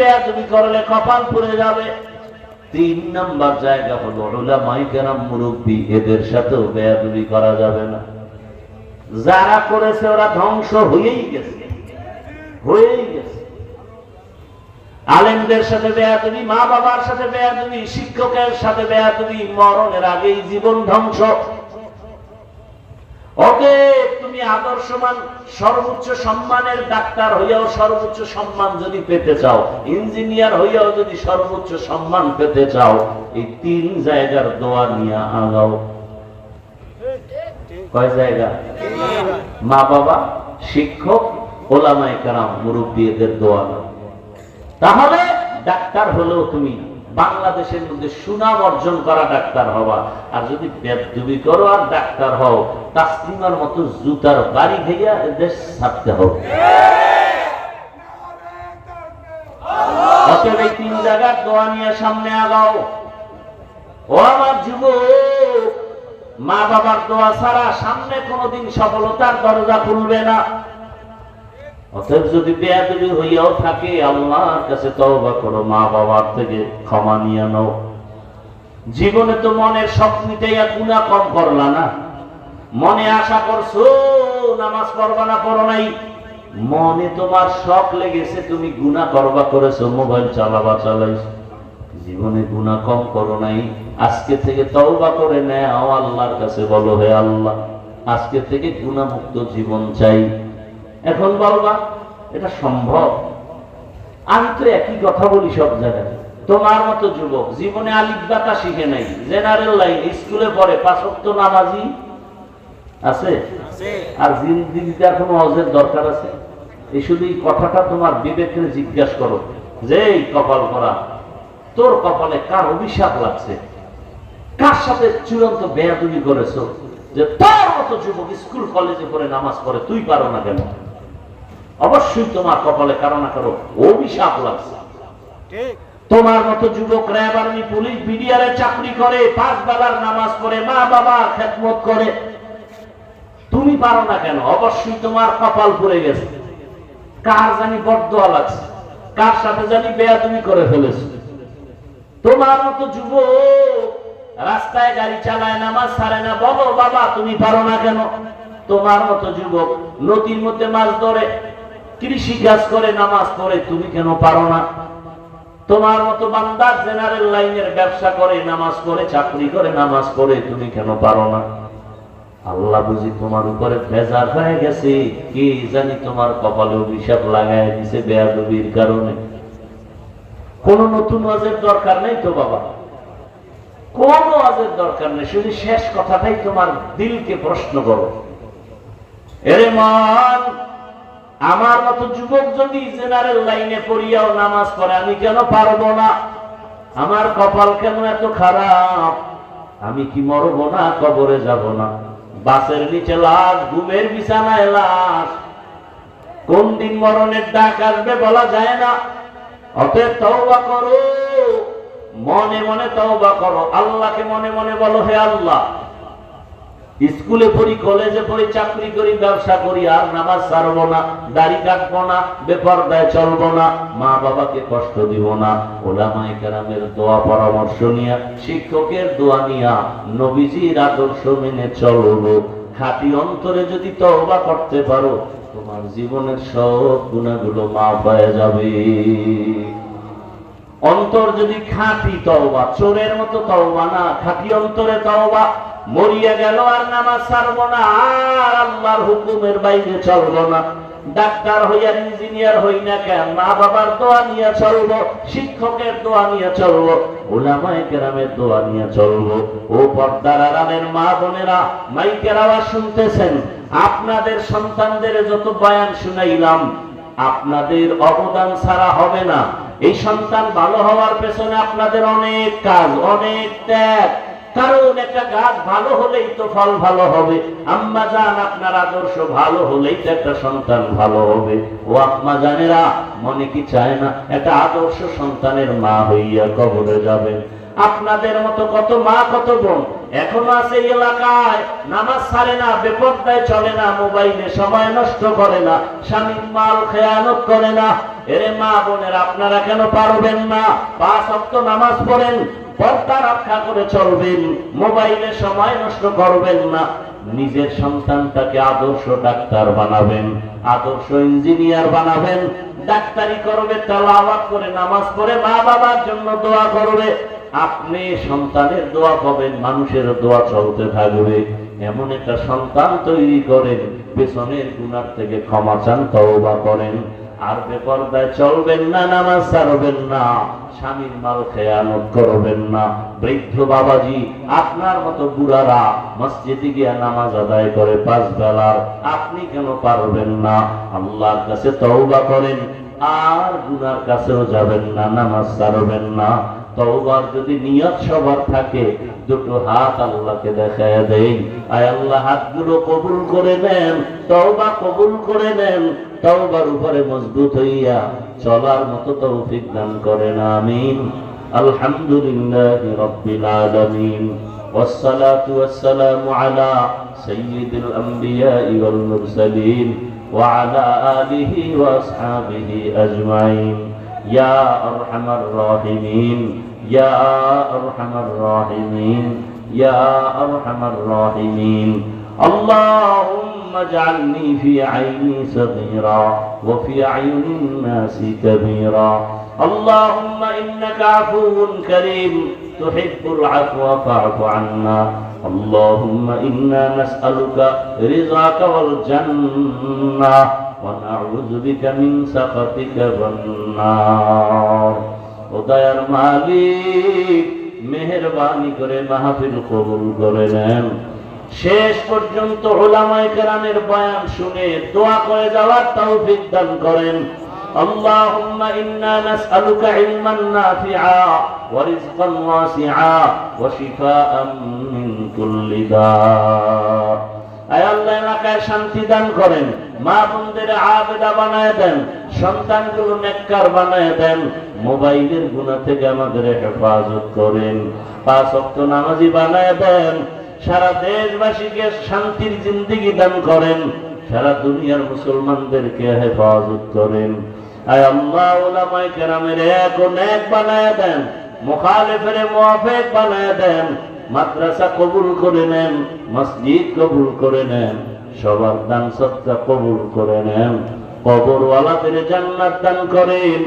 বেয়াদবি করলে কপাল যাবে। তিন জায়গা হলো মুরব্বী, এদের সাথেও বেয়াদবি করা যাবে না। যারা করেছে ওরা ধ্বংস হয়েই গেছে। হয়েই গেছে। আলেমদের সাথে বেয়াদবি মা বাবার সাথে বেয়াদবি, শিক্ষকের সাথে বেয়াদবি, মরণের আগেই জীবন ধ্বংস। ওকে তুমি আদর্শমান সর্বোচ্চ সম্মানের ডাক্তার হইয়াও সর্বোচ্চ সম্মান যদি পেতে চাও, ইঞ্জিনিয়ার হইয়াও যদি সর্বোচ্চ সম্মান পেতে চাও, এই তিন জায়গার দোয়া নিয়ে আগাও। কয় জায়গা? মা বাবা, শিক্ষক, ওলামায় কারাম মুরব্বী এদের দোয়া নাও। তাহলে ডাক্তার হলেও তুমি বাংলাদেশের মধ্যে সুনাম অর্জন করা ডাক্তার হবা আর যদি বেদবি করো আর ডাক্তার হও, তাসলিমার মতো জুতার বাড়ি ভেঙে দেশ ছাড়তে হবে। তিন জায়গার দোয়া নিয়ে সামনে আগাও। ও আমার যুবক মা বাবার দোয়া ছাড়া সামনে কোনোদিন সফলতার দরজা খুলবে না। অতএব যদি বেয়াদবি হইয়াও থাকে, আল্লাহর কাছে তওবা করো মা বাবার থেকে ক্ষমা নিয়ে নাও। জীবনে তো মনের সব মিটাইয়া গুণা কম করলা না। মনে আশা করছ, নামাজ পড়বা না, পড়ো নাই। মনে তোমার শখ লেগেছে, তুমি গুণা করবা, করেছ, মোবাইল চালাবা, চালাইছো। জীবনে গুণা কম করো নাই। আজকে থেকে তওবা করে নেও, আল্লাহর কাছে বলো, হে আল্লাহ, আজকে থেকে গুণামুক্ত জীবন চাই। এখন বলবা এটা সম্ভব? আমি তো একই কথা বলি সব জায়গায়। তোমার মতো যুবক জীবনে আলিফ বাতা শিখে নাই। জেনারেল লাইন স্কুলে পড়ে পাঁচক্ত নামাজি আছে? আর জিন্দিগিতে কোনো অজের দরকার আছে? এই শুধু এই কথাটা তোমার বিবেকের জিজ্ঞাসা করো। যে কপাল করা তোর কপালে কার অভিশাপ লাগছে? কার সাথে চূড়ান্ত বেয়াদুবি করেছ? যে তোর মতো যুবক স্কুল কলেজে পড়ে নামাজ পড়ে তুই পারো না কেন? অবশ্যই তোমার কপালে কারও না কারও অভিশাপ লাগছে তোমার মতো যুবক র্যাব আর্মি পুলিশ বিডিআরে চাকরি করে পাঁচ বেলার নামাজ পড়ে মা বাবা খেদমত করে। তুমি পারো না কেন? অবশ্যই তোমার কপাল পড়ে গেছে। কার জানি বরদোয়া লাগছে? কার সাথে জানি বেয়াদুমি করে ফেলেছে? তোমার মতো যুবক রাস্তায় গাড়ি চালায় নামাজ ছাড়ে না বলো বাবা তুমি পারো না কেন? তোমার মতো যুবক নদীর মধ্যে মাছ ধরে কৃষি কাজ করে, নামাজ পড়ে, তুমি কেন পারো না? তোমার মতো বান্দার জেনারেল লাইনের ব্যবসা করে, নামাজ পড়ে, চাকরি করে, নামাজ পড়ে, তুমি কেন পারো না? আল্লাহ বুঝি তোমার উপরে বেজার হয়ে গেছে, কি জানি তোমার কপালে অভিশাপ লাগাই দিছে বেয়াদবির কারণে। কোন নতুন ওয়াজের দরকার নেই তো বাবা। কোন ওয়াজের দরকার নেই, শুধু শেষ কথাটাই তোমার দিলকে প্রশ্ন করো। এরে মান আমার মতো যুবক যদি জেনারেল লাইনে পড়িয়াও নামাজ পড়ে, আমি কেন পারব না? আমার কপাল কেন এত খারাপ? আমি কি মরবো না, কবরে যাব না? বাসের নিচে লাশ, ঘুমের বিছানায় লাশ। কোন দিন মরণের ডাক আসবে বলা যায় না। অতএব তওবা করো। মনে মনে তওবা করো। আল্লাহকে মনে মনে বলো, হে আল্লাহ। স্কুলে পড়ি, কলেজে পড়ি, চাকরি করি, ব্যবসা করি, আর নামাজ ছাড়বো না, দাড়ি কাটবো না, বেপরদায় চলবো না, মা বাবাকে কষ্ট দিব না। ওলামাই কেরামের দোয়া, পরামর্শ নিয়া, শিক্ষকের দোয়া নিয়া নবীজির আদর্শ মেনে চলবো। খাঁটি অন্তরে যদি তওবা করতে পারো, তোমার জীবনের সব গুণাগুলো মাফ হয়ে যাবে। অন্তর যদি খাঁটি তওবা, চোরের মতো তওবা না, খাঁটি অন্তরে তওবা মরিয়া গেল আর নামাজ ছাড়বো না, আর আল্লাহর হুকুমের বাইরে চলবো না। ডাক্তার হইয়া ইঞ্জিনিয়ার হই না কেন, মা বাবার দোয়া নিয়ে চলবো, শিক্ষকের দোয়া নিয়ে চলবো ওলামায়ে কেরামের দোয়া নিয়ে চলবো। ও পর্দার আরামের মা বোনেরা, মাইকের আওয়াজ শুনতেছেন? আপনাদের সন্তানদের যত বয়ান শুনাইলাম, আপনাদের অবদান ছাড়া হবে না। এই সন্তান ভালো হওয়ার পেছনে আপনাদের অনেক কাজ, অনেক ত্যাগ। কারণ একটা গাছ ভালো হলেই তো ফল ভালো হবে। আম্মা জান, আপনার আদর্শ ভালো হলেই তো একটা সন্তান ভালো হবে। ও আম্মা জানেরা, মনে কি চায় না? একটা আদর্শ সন্তানের মা হইয়া কবরে যাবেন আপনাদের মতো কত মা, কত বোন এখনও আছে এলাকায়। নামাজ ছাড়ে না, বেপরদায় চলে না, মোবাইলে সময় নষ্ট করে না, স্বামীর মাল খেয়ানত করে না। এরে মা বোনের, আপনারা কেন পারবেন না? পাঁচ অক্ট নামাজ পড়েন পর্দা রক্ষা করে চলবেন, মোবাইলে সময় নষ্ট করবেন না। নিজের সন্তানটাকে আদর্শ ডাক্তার বানাবেন, আদর্শ ইঞ্জিনিয়ার বানাবেন, ডাক্তারি করবে, তালাওয়াত করে, নামাজ পড়ে মা বাবার জন্য দোয়া করবে। আপনি সন্তানের দোয়া পাবেন, মানুষের দোয়া চলতে থাকবে। এমন একটা সন্তান তৈরি করেন, পেছনের গুনার থেকে ক্ষমা চান, তওবা করেন। আর বেপর্দায় চলবেন না, নামাজ ছাড়বেন না, স্বামীর মাল খেয়ানত করবেন না। বৃদ্ধ বাবাজি, আপনার মতো বুড়ারা মসজিদে গিয়া নামাজ আদায় করে পাঁচ বেলার, আপনি কেন পারবেন না? আল্লাহর কাছে তওবা করেন, আর গুনার কাছেও যাবেন না, নামাজ সারবেন না। তওবার যদি নিয়ত সবার থাকে দুটো হাত আল্লাহকে দেখায় দেই আয় আল্লাহ হাতগুলো কবুল করে নেন তওবা কবুল করে নেন তওবার উপরে মজবুত হইয়া চলার মতো তৌফিক দান করেন আমিন আলহামদুলিল্লাহি রাব্বিল আলামিন والصلاة والسلام على سيد الأنبياء والمرسلين وعلى آله وأصحابه أجمعين يا أرحم الراحمين يا أرحم الراحمين يا أرحم الراحمين. اللهم اجعلني في عيني صغيرا وفي أعين الناس كبيرا. اللهم إنك عفو كريم تحب العفو فاعف عنا. اللهم إنا نسألك رضاك والجنة. ونعوذ بك من سخطك والنار উদয়ার মালিক মেহরবানি করে মাহফিল কবুল করে নেন শেষ পর্যন্ত ওলামায়ে কেরামের বয়ান শুনে দোয়া করে যাওয়ার তৌফিক দান করেন اللهم إنا نسألك علما نافعا ورزقا واسعا وشفاء من كل داء আয় আল্লাহ এলাকায় শান্তি দান করেন মা বোনদের আবেদা বানায় দেন, সন্তানগুলো নেককার বানায় দেন, মোবাইলের গুণা থেকে আমাদের হেফাজত করেন। পাঁচ অক্ট নামাজি বানায় দেন, সারা দেশবাসীকে শান্তির জিন্দিগি দান করেন, সারা দুনিয়ার মুসলমানদেরকে হেফাজত করেন। আয় আল্লাহ ওলামায়ে কেরামের এক ও নেক বানায় দেন, মুখালিফের মুআফিক বানায় দেন, মাদ্রাসা কবুল করে নেন, মসজিদ কবুল করে নেন। সবার দান সত্তা কবুল করে নেন কবরওয়ালাদের জান্নাত দান করেন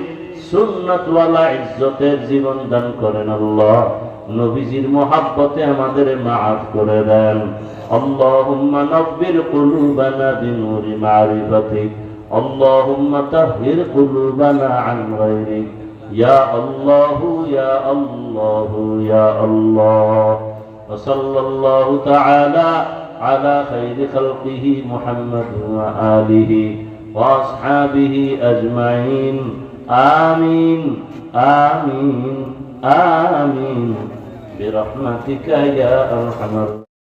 সুন্নতওয়ালা ইজ্জতের জীবন দান করেন আল্লাহ নবীজির মহাব্বতে আমাদের মাফ করে দেন اللهم نبر قلوبنا بنور معرفتك اللهم طهر قلوبنا عن غيرك يا الله يا الله يا الله وصلى الله تعالى على خير خلقه محمد وآله وأصحابه أجمعين آمين آمين آمين برحمتك يا أرحم الراحمين